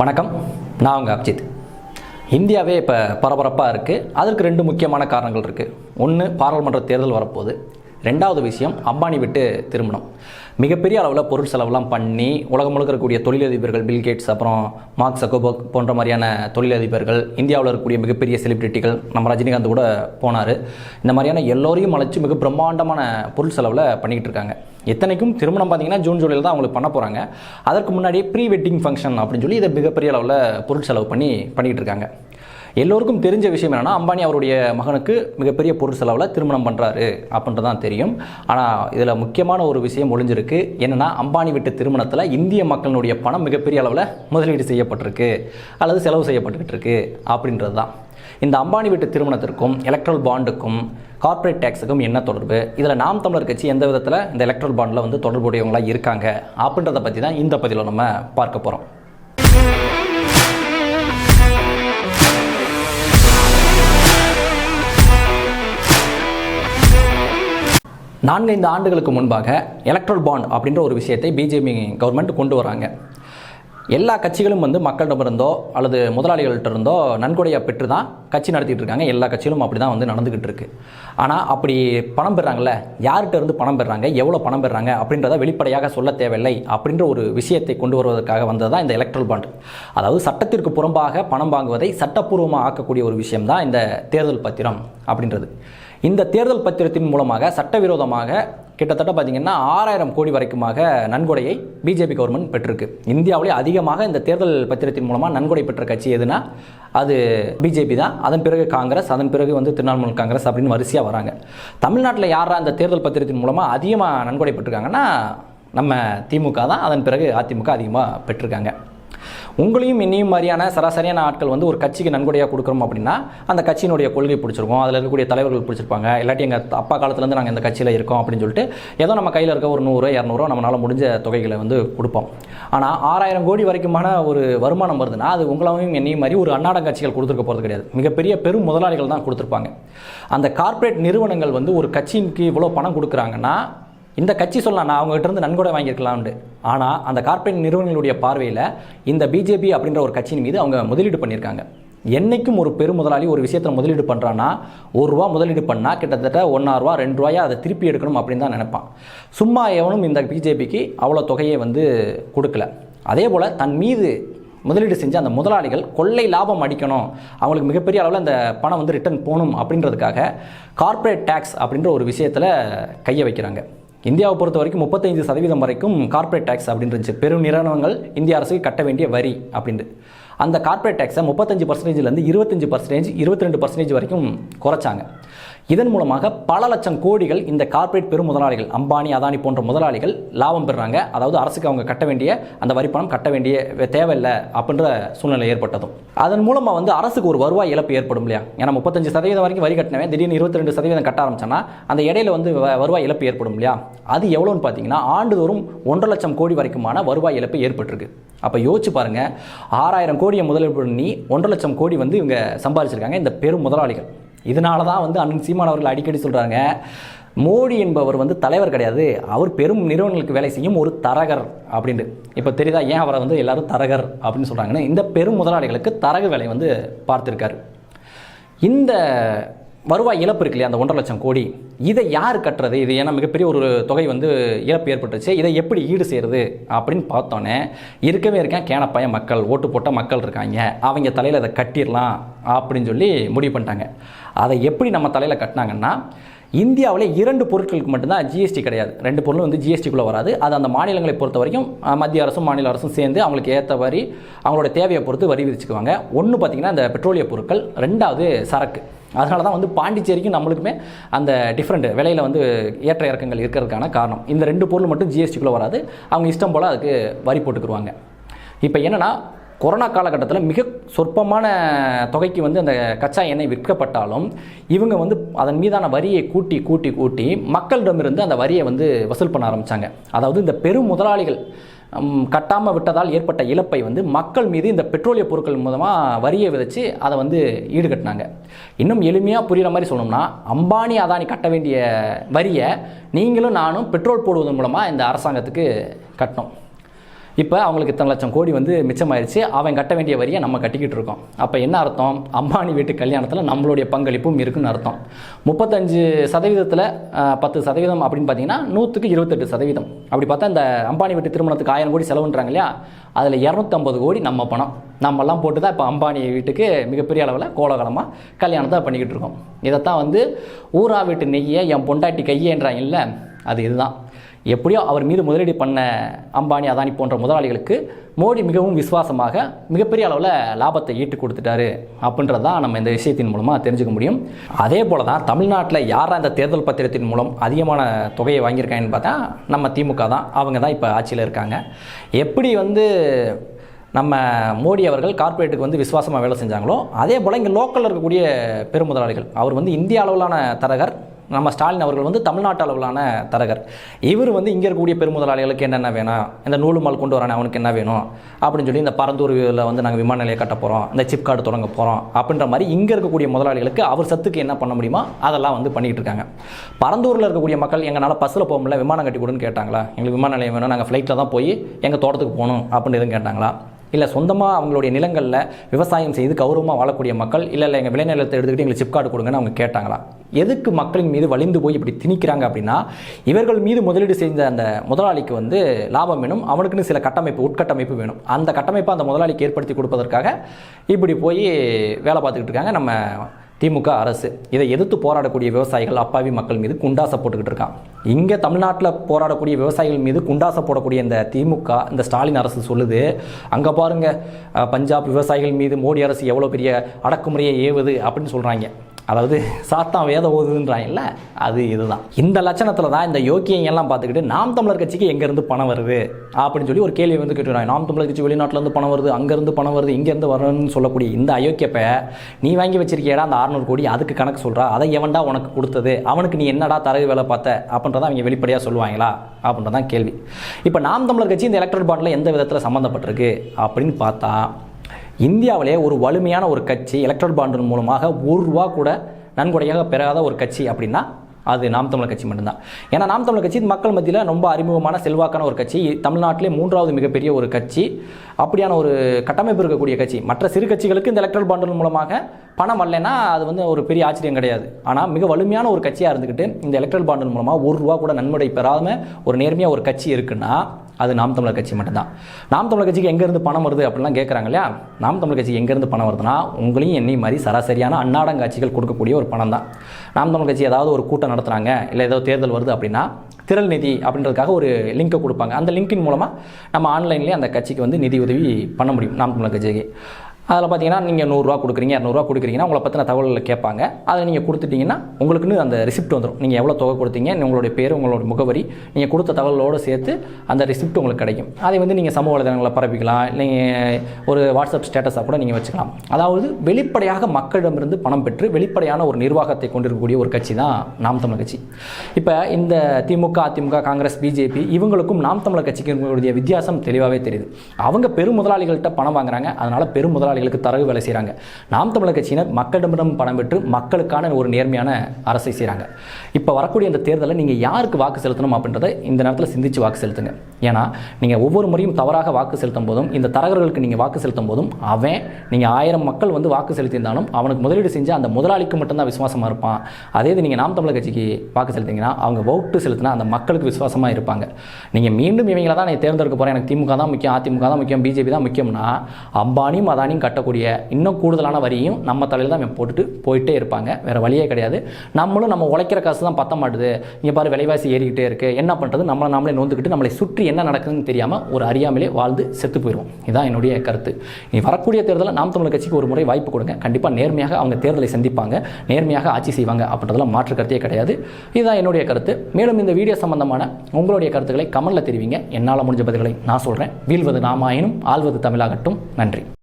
வணக்கம். நான் உங்கள் அப்ஜித். இந்தியாவே இப்போ பரபரப்பாக இருக்குது அதற்கு ரெண்டு முக்கியமான காரணங்கள் இருக்குது ஒன்று பாராளுமன்ற தேர்தல் வரப்போகுது. ரெண்டாவது விஷயம் அம்பானி விட்டு திருமணம். மிகப்பெரிய அளவில் பொருள் செலவுலாம் பண்ணி உலகம் முழுக்க இருக்கக்கூடிய தொழிலதிபர்கள் பில் கேட்ஸ் அப்புறம் மார்க் சக்கோபர்க் போன்ற மாதிரியான தொழிலதிபர்கள் இந்தியாவில் இருக்கக்கூடிய மிகப்பெரிய செலிபிரிட்டிகள் நம்ம ரஜினிகாந்த் கூட போனார். இந்த மாதிரியான எல்லோரையும் அழைச்சி மிக பிரம்மாண்டமான பொருள் செலவில் பண்ணிக்கிட்டு இருக்காங்க. எத்தனைக்கும் திருமணம் பார்த்தீங்கன்னா ஜூன் ஜூலையில் தான் அவங்களுக்கு பண்ண போகிறாங்க அதற்கு முன்னாடியே ப்ரீ வெட்டிங் ஃபங்க்ஷன் அப்படின்னு சொல்லி இதை மிகப்பெரிய அளவில் பொருள் செலவு பண்ணி பண்ணிக்கிட்டு இருக்காங்க. எல்லோருக்கும் தெரிஞ்ச விஷயம் என்னென்னா அம்பானி அவருடைய மகனுக்கு மிகப்பெரிய பொருள் செலவில் திருமணம் பண்ணுறாரு அப்படின்றது தான் தெரியும். ஆனால் இதில் முக்கியமான ஒரு விஷயம் ஒளிஞ்சிருக்கு. என்னென்னா அம்பானி விட்டு திருமணத்தில் இந்திய மக்களினுடைய பணம் மிகப்பெரிய அளவில் முதலீடு செய்யப்பட்டிருக்கு. அல்லது செலவு செய்யப்பட்டுக்கிட்டு இருக்கு அப்படின்றது தான் இந்த அம்பானி வீட்டு திருமணத்திற்கும் எலக்ட்ரல் பாண்டுக்கும் கார்ப்பரேட் டேக்ஸுக்கும் என்ன தொடர்பு? இதில் நாம் தமிழர் கட்சி எந்த விதத்தில் இந்த எலக்ட்ரல் பாண்டில் வந்து தொடர்புடையவங்களாக இருக்காங்க? அப்படின்றத பற்றி தான் இந்த பதிவில் நம்ம பார்க்க போகிறோம் நான்கைந்து ஆண்டுகளுக்கு முன்பாக எலக்ட்ரல் பாண்ட் அப்படின்ற ஒரு விஷயத்தை பிஜேபி கவர்மெண்ட் கொண்டு வராங்க. எல்லா கட்சிகளும் வந்து மக்களிடமிருந்தோ அல்லது முதலாளிகள்கிட்ட இருந்தோ நன்கொடையை பெற்று தான் கட்சி நடத்திட்டு இருக்காங்க. எல்லா கட்சிகளும் அப்படி தான் வந்து நடந்துக்கிட்டு இருக்கு. ஆனால் அப்படி பணம் பெறாங்கல்ல? யார்கிட்ட இருந்து பணம் பெறாங்க? எவ்வளோ பணம் பெறாங்க? அப்படின்றத வெளிப்படையாக சொல்ல தேவையில்லை அப்படின்ற ஒரு விஷயத்தை கொண்டு வருவதற்காக வந்தது தான் இந்த எலக்ட்ரல் பாண்ட் அதாவது சட்டத்திற்கு புறம்பாக பணம் வாங்குவதை சட்டப்பூர்வமாக ஆக்கக்கூடிய ஒரு விஷயம் தான் இந்த தேர்தல் பத்திரம் அப்படின்றது. இந்த தேர்தல் பத்திரத்தின் மூலமாக சட்டவிரோதமாக கிட்டத்தட்ட பார்த்தீங்கன்னா ஆறாயிரம் கோடி வரைக்குமாக நன்கொடையை பிஜேபி கவர்மெண்ட் பெற்றிருக்கு. இந்தியாவிலே அதிகமாக இந்த தேர்தல் பத்திரத்தின் மூலமாக நன்கொடை பெற்ற கட்சி எதுனா அது பிஜேபி தான். அதன் பிறகு காங்கிரஸ் அதன் பிறகு வந்து திரிணாமுல் காங்கிரஸ் அப்படின்னு வரிசையாக வராங்க. தமிழ்நாட்டில் யாரா அந்த தேர்தல் பத்திரத்தின் மூலமாக அதிகமாக நன்கொடை பெற்றிருக்காங்கன்னா நம்ம திமுக தான். அதன் பிறகு அதிமுக அதிகமாக பெற்றிருக்காங்க. உங்களையும் என்னையும் மாதிரியான சராசரியான ஆட்கள் வந்து ஒரு கட்சிக்கு நன்கொடையாக கொடுக்குறோம் அப்படின்னா அந்த கட்சியினுடைய கொள்கை பிடிச்சிருக்கோம். அதில் இருக்கக்கூடிய தலைவர்கள் பிடிச்சிருப்பாங்க. இல்லாட்டி எங்கள் அப்பா காலத்துலேருந்து நாங்கள் இந்த கட்சியில் இருக்கோம் அப்படின்னு சொல்லிட்டு ஏதோ நம்ம கையில் இருக்க ஒரு நூறு இரநூறுவா நம்மளால் முடிஞ்ச தொகைகளை வந்து கொடுப்போம். ஆனால் ஆறாயிரம் கோடி வரைக்குமான ஒரு வருமானம் வருதுன்னா அது உங்களையும் என்னையும் மாதிரி ஒரு அன்னாடம் கட்சிகள் கொடுத்துருக்க போகிறது கிடையாது. மிகப்பெரிய பெரும் முதலாளிகள் தான் கொடுத்துருப்பாங்க. அந்த கார்ப்பரேட் நிறுவனங்கள் வந்து ஒரு கட்சிக்கு இவ்வளோ பணம் கொடுக்குறாங்கன்னா இந்த கட்சி சொல்லலாம் நான் அவங்ககிட்ட இருந்து நன்கொடை வாங்கியிருக்கலாம்னு ஆனால் அந்த கார்ப்பரேட் நிறுவனங்களுடைய பார்வையில் இந்த பிஜேபி அப்படின்ற ஒரு கட்சியின் மீது அவங்க முதலீடு பண்ணியிருக்காங்க. என்னைக்கும் ஒரு பெரும் முதலாளி ஒரு விஷயத்தில் முதலீடு பண்ணுறான்னா ஒரு ரூபா முதலீடு பண்ணால் கிட்டத்தட்ட ஒன்றா ரெண்டு ரூபாயா அதை திருப்பி எடுக்கணும் அப்படின்னு தான் நினைப்பான். சும்மா எவனும் இந்த பிஜேபிக்கு அவ்வளோ தொகையை வந்து கொடுக்கல. அதே போல் தன் மீது முதலீடு செஞ்ச அந்த முதலாளிகள் கொள்ளை லாபம் அடிக்கணும். அவங்களுக்கு மிகப்பெரிய அளவில் அந்த பணம் வந்து ரிட்டர்ன் போகணும் அப்படின்றதுக்காக கார்ப்பரேட் டேக்ஸ் அப்படின்ற ஒரு விஷயத்தில் கையை வைக்கிறாங்க. இந்தியாவை பொறுத்த வரைக்கும் முப்பத்தைந்து சதவீதம் வரைக்கும் கார்ப்பரேட் டேக்ஸ் அப்படின்னு இருந்துச்சு பெரும் நிறுவனங்கள் இந்திய அரசுக்கு கட்ட வேண்டிய வரி அப்படின்ட்டு. அந்த கார்ப்பரேட் டேக்ஸை முப்பத்தஞ்சு பர்சன்டேஜ்லேருந்து இருபத்தஞ்சு பர்சன்டேஜ் இருபத்தி ரெண்டு பர்சன்டேஜ் வரைக்கும் குறைச்சாங்க. இதன் மூலமாக பல லட்சம் கோடிகள் இந்த கார்ப்பரேட் பெரும் முதலாளிகள் அம்பானி அதானி போன்ற முதலாளிகள் லாபம் பெறுறாங்க. அதாவது அரசுக்கு அவங்க கட்ட வேண்டிய அந்த வரி பணம் கட்ட வேண்டிய தேவையில்லை அப்படின்ற சூழ்நிலை ஏற்பட்டதும். அதன் மூலமாக வந்து அரசுக்கு ஒரு வருவாய் இழப்பு ஏற்படும் இல்லையா? ஏன்னா முப்பத்தஞ்சு சதவீதம் வரைக்கும் வரி கட்டினவன் திடீர்னு இருபத்தி ரெண்டு சதவீதம் கட்ட ஆரம்பிச்சானா அந்த இடையில வந்து வ- வருவாய் இழப்பு ஏற்படும் இல்லையா? அது எவ்வளோன்னு பார்த்தீங்கன்னா ஆண்டுதோறும் ஒன்றரை லட்சம் கோடி வரைக்குமான வருவாய் இழப்பு ஏற்பட்டிருக்கு. அப்போ யோசிச்சு பாருங்க ஆறாயிரம் கோடி கோடியை முதலீடு பண்ணி ஒன்றரை லட்சம் கோடி வந்து இவங்க சம்பாதிச்சிருக்காங்க இந்த பெரும் முதலாளிகள். இதனால தான் வந்து அண்ணன் சீமான் அவர்கள் அடிக்கடி சொல்கிறாங்க மோடி என்பவர் வந்து தலைவர் கிடையாது அவர் பெரும் நிறுவனங்களுக்கு வேலை செய்யும் ஒரு தரகர் அப்படின்னு இப்போ தெரியுதா ஏன் அவரை வந்து எல்லாரும் தரகர் அப்படின்னு சொல்கிறாங்கன்னு இந்த பெரும் முதலாளிகளுக்கு தரகு வேலை வந்து பார்த்துருக்காரு. இந்த வருவாய் இழப்பு இருக்கு இல்லையா அந்த ஒன்றரை லட்சம் கோடி. இதை யார் கட்டுறது? இது ஏன்னா மிகப்பெரிய ஒரு தொகை வந்து இழப்பு ஏற்பட்டுச்சு இதை எப்படி ஈடு செய்கிறது அப்படின்னு பார்த்தோன்னே இருக்கவே இருக்கேன் கேனப்பாய மக்கள் ஓட்டு போட்ட மக்கள் இருக்காங்க. அவங்க தலையில் அதை கட்டிடலாம் அப்படின்னு சொல்லி முடிவு பண்ணிட்டாங்க. அதை எப்படி நம்ம தலையில் கட்டினாங்கன்னா இந்தியாவில் இரண்டு பொருட்களுக்கு மட்டும்தான் ஜிஎஸ்டி கிடையாது. ரெண்டு பொருளும் வந்து ஜிஎஸ்டிக்குள்ளே வராது. அது அந்த மாநிலங்களை பொறுத்த வரைக்கும் மத்திய அரசும் மாநில அரசும் சேர்ந்து அவங்களுக்கு ஏற்ற வரி அவங்களோட தேவையை பொறுத்து வரி விதிச்சுக்குவாங்க. ஒன்று பார்த்தீங்கன்னா இந்த பெட்ரோலிய பொருட்கள். ரெண்டாவது சரக்கு. அதனால தான் வந்து பாண்டிச்சேரிக்கும் நம்மளுக்குமே அந்த டிஃப்ரெண்ட் விலையில் வந்து ஏற்ற இறக்கங்கள் இருக்கிறதுக்கான காரணம். இந்த ரெண்டு பொருள் மட்டும் ஜிஎஸ்டிக்குள்ளே வராது. அவங்க இஷ்டம் போல் அதுக்கு வரி போட்டுக்குருவாங்க. இப்போ என்னென்னா கொரோனா காலகட்டத்தில் மிக சொற்பமான தொகைக்கு வந்து அந்த கச்சா எண்ணெய் விற்கப்பட்டாலும் இவங்க வந்து அதன் மீதான வரியை கூட்டி கூட்டி கூட்டி மக்களிடமிருந்து அந்த வரியை வந்து வசூல் பண்ண ஆரம்பித்தாங்க அதாவது இந்த பெரும் முதலாளிகள் கட்டாமல் விட்டதால் ஏற்பட்ட இழப்பை வந்து மக்கள் மீது இந்த பெட்ரோலிய பொருட்கள் மூலமாக வரியை விதைச்சு அதை வந்து ஈடுகட்டினாங்க. இன்னும் எளிமையாக புரிகிற மாதிரி சொல்லணும்னா அம்பானி அதானி கட்ட வேண்டிய வரியை நீங்களும் நானும் பெட்ரோல் போடுவதன் மூலமாக இந்த அரசாங்கத்துக்கு கட்டணும். இப்போ அவங்களுக்கு இத்தனை லட்சம் கோடி வந்து மிச்சமாயிருச்சு. அவன் கட்ட வேண்டிய வரியை நம்ம கட்டிக்கிட்டு இருக்கோம். அப்போ என்ன அர்த்தம்? அம்பானி வீட்டு கல்யாணத்தில் நம்மளுடைய பங்களிப்பும் இருக்குன்னு அர்த்தம். முப்பத்தஞ்சு சதவீதத்தில் பத்து சதவீதம் அப்படின்னு பார்த்தீங்கன்னா நூற்றுக்கு இருபத்தெட்டு சதவீதம். அப்படி பார்த்தா இந்த அம்பானி வீட்டு திருமணத்துக்கு ஆயிரம் கோடி செலவுன்றாங்க இல்லையா? அதில் இரநூத்தம்பது கோடி நம்ம பணம். நம்மெல்லாம் போட்டு தான் இப்போ அம்பானி வீட்டுக்கு மிகப்பெரிய அளவில் கோலகலமாக கல்யாணத்தை பண்ணிக்கிட்டு இருக்கோம். இதைத்தான் வந்து ஊரா வீட்டு நெய்யை என் பொண்டாட்டி கையேன்றாங்க இல்லை? அது இதுதான். எப்படியோ அவர் மீது முதலீடு பண்ண அம்பானி அதானி போன்ற முதலாளிகளுக்கு மோடி மிகவும் விசுவாசமாக மிகப்பெரிய அளவில் லாபத்தை ஈட்டு கொடுத்துட்டாரு அப்படின்றது தான் நம்ம இந்த விஷயத்தின் மூலமாக தெரிஞ்சுக்க முடியும். அதே போல தான் தமிழ்நாட்டில் யாரா இந்த தேர்தல் பத்திரத்தின் மூலம் அதிகமான தொகையை வாங்கியிருக்காங்கன்னு பார்த்தா நம்ம திமுக தான். அவங்க தான் இப்போ ஆட்சியில் இருக்காங்க. எப்படி வந்து நம்ம மோடி அவர்கள் கார்ப்பரேட்டுக்கு வந்து விசுவாசமாக வேலை செஞ்சாங்களோ அதே போல் இங்கே லோக்கலில் இருக்கக்கூடிய பெருமுதலாளிகள் அவர் வந்து இந்திய அளவிலான தரகர் நம்ம ஸ்டாலின் அவர்கள் வந்து தமிழ்நாட்டு அளவிலான தரகர். இவர் வந்து இங்கே இருக்கக்கூடிய பெருமுதலாளிகளுக்கு என்னென்ன வேணும்? இந்த நூலுமால் கொண்டு வரானே அவனுக்கு என்ன வேணும்? அப்படின்னு சொல்லி இந்த பரந்தூரில் வந்து நாங்கள் விமான நிலையம் கட்ட போகிறோம் இந்த சிப் கார்டு தொடங்க போகிறோம் அப்படின்ற மாதிரி இங்கே இருக்கக்கூடிய முதலாளிகளுக்கு அவர் சத்துக்கு என்ன பண்ண முடியுமோ அதெல்லாம் வந்து பண்ணிகிட்டு இருக்காங்க. பரந்தூரில் இருக்கக்கூடிய மக்கள் எங்களால் பஸ்ஸில் போக முடியல விமானம் கட்டி கொடுன்னு கேட்டாங்களா? எங்களுக்கு விமான நிலையம் வேணும் நாங்கள் ஃப்ளைட்டில் தான் போய் எங்கள் தோட்டத்துக்கு போகணும் அப்படின்னு எதுவும் கேட்டாங்களா? இல்லை சொந்தமாக அவங்களுடைய நிலங்களில் விவசாயம் செய்து கௌரவமாக வாழக்கூடிய மக்கள் இல்லை இல்லை எங்கள் விளைநிலத்தை எடுத்துக்கிட்டு எங்களுக்கு சிப் கார்டு கொடுங்கன்னு அவங்க கேட்டாங்களா? எதுக்கு மக்களின் மீது வலிந்து போய் இப்படி திணிக்கிறாங்க அப்படின்னா இவர்கள் மீது முதலீடு செய்த அந்த முதலாளிக்கு வந்து லாபம் வேணும் அவனுக்குன்னு சில கட்டமைப்பு உட்கட்டமைப்பு வேணும். அந்த கட்டமைப்பை அந்த முதலாளிக்கு ஏற்படுத்தி கொடுப்பதற்காக இப்படி போய் வேலை பார்த்துக்கிட்டு இருக்காங்க நம்ம திமுக அரசு. இதை எதிர்த்து போராடக்கூடிய விவசாயிகள் அப்பாவி மக்கள் மீது குண்டாசை போட்டுக்கிட்டு இருக்கான். இங்கே தமிழ்நாட்டில் போராடக்கூடிய விவசாயிகள் மீது குண்டாசை போடக்கூடிய இந்த திமுக இந்த ஸ்டாலின் அரசு சொல்லுது அங்கே பாருங்கள் பஞ்சாப் விவசாயிகள் மீது மோடி அரசு எவ்வளோ பெரிய அடக்குமுறையை ஏவுது அப்படின்னு சொல்கிறாங்க அதாவது சாத்தான் வேதம் ஓதுன்றாங்கல்ல அது இதுதான். இந்த லட்சணத்தில் தான் இந்த யோக்கியங்க எல்லாம் பார்த்துக்கிட்டு நாம் தமிழர் கட்சிக்கு எங்கேருந்து பணம் வருது? அப்படின்னு சொல்லி ஒரு கேள்வி வந்து கேட்டுறாங்க. நாம் தமிழர் கட்சி வெளிநாட்டிலேருந்து பணம் வருது அங்கேருந்து பணம் வருது இங்கேருந்து வரணும்னு சொல்லக்கூடிய இந்த அயோக்கியப்பை நீ வாங்கி வச்சிருக்கியடா அந்த அறுநூறு கோடி அதுக்கு கணக்கு சொல்கிறா அதை எவன்டா உனக்கு கொடுத்தது? அவனுக்கு நீ என்னடா தரகு வேலை பார்த்த? அப்படின்றத அவங்க வெளிப்படையாக சொல்லுவாங்களா? அப்படின்றதான் கேள்வி. இப்போ நாம் தமிழர் கட்சி இந்த எலக்ட்ரல் பாண்டில் எந்த விதத்தில் சம்மந்தப்பட்டிருக்கு அப்படின்னு பார்த்தா இந்தியாவிலே ஒரு வலிமையான ஒரு கட்சி எலக்ட்ரல் பாண்டின் மூலமாக ஒரு ரூபா கூட நன்கொடையாக பெறாத ஒரு கட்சி அப்படின்னா அது நாம் தமிழர் கட்சி மட்டும்தான். ஏன்னா நாம் தமிழர் கட்சி மக்கள் மத்தியில் ரொம்ப அறிமுகமான செல்வாக்கான ஒரு கட்சி. தமிழ்நாட்டிலே மூன்றாவது மிகப்பெரிய ஒரு கட்சி. அப்படியான ஒரு கட்டமைப்பு இருக்கக்கூடிய கட்சி. மற்ற சிறு கட்சிகளுக்கு இந்த எலக்ட்ரல் பாண்டின் மூலமாக பணம் வரலைன்னா அது வந்து ஒரு பெரிய ஆச்சரியம் கிடையாது. ஆனால் மிக வலிமையான ஒரு கட்சியாக இருந்துக்கிட்டு இந்த எலக்ட்ரல் பாண்டின் மூலமாக ஒரு ரூபா கூட நன்முறை பெறாமல் ஒரு நேர்மையாக ஒரு கட்சி இருக்குன்னா அது நாம் தமிழர் கட்சி மட்டும்தான். நாம் தமிழர் கட்சிக்கு எங்கேருந்து பணம் வருது அப்படிலாம் கேட்குறாங்க இல்லையா நாம் தமிழர் கட்சிக்கு எங்கேருந்து பணம் வருதுன்னா உங்களையும் என்னையும் மாதிரி சராசரியான அன்னாடங்காட்சிகள் கொடுக்கக்கூடிய ஒரு பணம் தான். நாம் தமிழர் கட்சி ஏதாவது ஒரு கூட்டம் நடத்துகிறாங்க இல்லை ஏதோ தேர்தல் வருது அப்படின்னா திரள் நிதி அப்படின்றதுக்காக ஒரு லிங்கை கொடுப்பாங்க. அந்த லிங்கின் மூலமாக நம்ம ஆன்லைன்லேயே அந்த கட்சிக்கு வந்து நிதி உதவி பண்ண முடியும் நாம் தமிழர் கட்சிக்கு. அதில் பார்த்தீங்கன்னா நீங்கள் நூறுரூவா கொடுக்குறீங்க இரநூறுவா கொடுக்குறீங்கன்னா உங்களை பற்றின தகவல்களை கேட்பாங்க. அதை நீங்கள் கொடுத்துட்டீங்கன்னா உங்களுக்குன்னு அந்த ரிசிப்ட் வந்துடும் நீங்கள் எவ்வளோ தொகை கொடுத்தீங்க உங்களுடைய பேர் உங்களோட முகவரி நீங்கள் கொடுத்த தகவலோடு சேர்த்து அந்த ரிசிப்ட் உங்களுக்கு கிடைக்கும். அதை வந்து நீங்கள் சமூக வலைதளங்களை பரப்பிக்கலாம் நீங்கள் ஒரு வாட்ஸ்அப் ஸ்டேட்டஸாக கூட நீங்கள் வச்சுக்கலாம். அதாவது வெளிப்படையாக மக்களிடமிருந்து பணம் பெற்று வெளிப்படையான ஒரு நிர்வாகத்தை கொண்டிருக்கக்கூடிய ஒரு கட்சி தான் நாம் தமிழர் கட்சி. இப்போ இந்த திமுக அதிமுக காங்கிரஸ் பிஜேபி இவங்களுக்கும் நாம் தமிழர் கட்சிக்கு வித்தியாசம் தெளிவாகவே தெரியுது. அவங்க பெரும் முதலாளிகள்கிட்ட பணம் வாங்குறாங்க அதனால் பெரும் அதிகாரிகளுக்கு தரவு வேலை செய்கிறாங்க நாம் தமிழர் கட்சியினர் மக்களிடமிடம் பணம் பெற்று மக்களுக்கான ஒரு நேர்மையான அரசை செய்கிறாங்க இப்போ வரக்கூடிய இந்த தேர்தலில் நீங்கள் யாருக்கு வாக்கு செலுத்தணும் அப்படின்றத இந்த நேரத்தில் சிந்தித்து வாக்கு செலுத்துங்க. ஏன்னா நீங்கள் ஒவ்வொரு முறையும் தவறாக வாக்கு செலுத்தும் போதும் இந்த தரகர்களுக்கு நீங்கள் வாக்கு செலுத்தும் போதும் அவன் நீங்கள் ஆயிரம் மக்கள் வந்து வாக்கு செலுத்தியிருந்தாலும் அவனுக்கு முதலீடு செஞ்சு அந்த முதலாளிக்கு மட்டும்தான் விசுவாசமாக இருப்பான். அதே இது நீங்கள் நாம் தமிழர் கட்சிக்கு வாக்கு செலுத்திங்கன்னா அவங்க ஓட்டு செலுத்தினா அந்த மக்களுக்கு விசுவாசமாக இருப்பாங்க. நீங்கள் மீண்டும் இவங்கள தான் நான் தேர்ந்தெடுக்க போகிறேன் எனக்கு திமுக தான் முக்கியம் அதிமுக தான் முக்கியம் பிஜேபி தான் முக்கியம்னா அம்பானியும் அதானியும் கட்டக்கூடிய இன்னும் கூடுதலான வரியும் நம்ம தலையில் தான் இவன் போட்டுட்டு போயிட்டே இருப்பாங்க. வேறு வழியே கிடையாது. நம்மளும் நம்ம உழைக்கிற காசு தான் பத்த மாட்டுது. இங்கே பாரு விலைவாசி ஏறிக்கிட்டே இருக்குது என்ன பண்ணுறது நம்மளை நாமளே நோந்துக்கிட்டு நம்மளை சுற்றி என்ன நடக்குதுன்னு தெரியாமல் ஒரு அறியாமலே வாழ்ந்து செத்து போயிடுவோம் இதுதான் என்னுடைய கருத்து. நீ வரக்கூடிய தேர்தலில் நாம் தமிழ் கட்சிக்கு ஒரு முறை வாய்ப்பு கொடுங்க. கண்டிப்பாக நேர்மையாக அவங்க தேர்தலை சந்திப்பாங்க. நேர்மையாக ஆட்சி செய்வாங்க அப்படின்றதுலாம் மாற்று கருத்தே கிடையாது. இதுதான் என்னுடைய கருத்து. மேலும் இந்த வீடியோ சம்பந்தமான உங்களுடைய கருத்துக்களை கமலில் தெரிவிங்க. என்னால் முடிஞ்ச பதில்களை நான் சொல்கிறேன் வீழ்வது நாமாயினும் ஆழ்வது தமிழாகட்டும். நன்றி.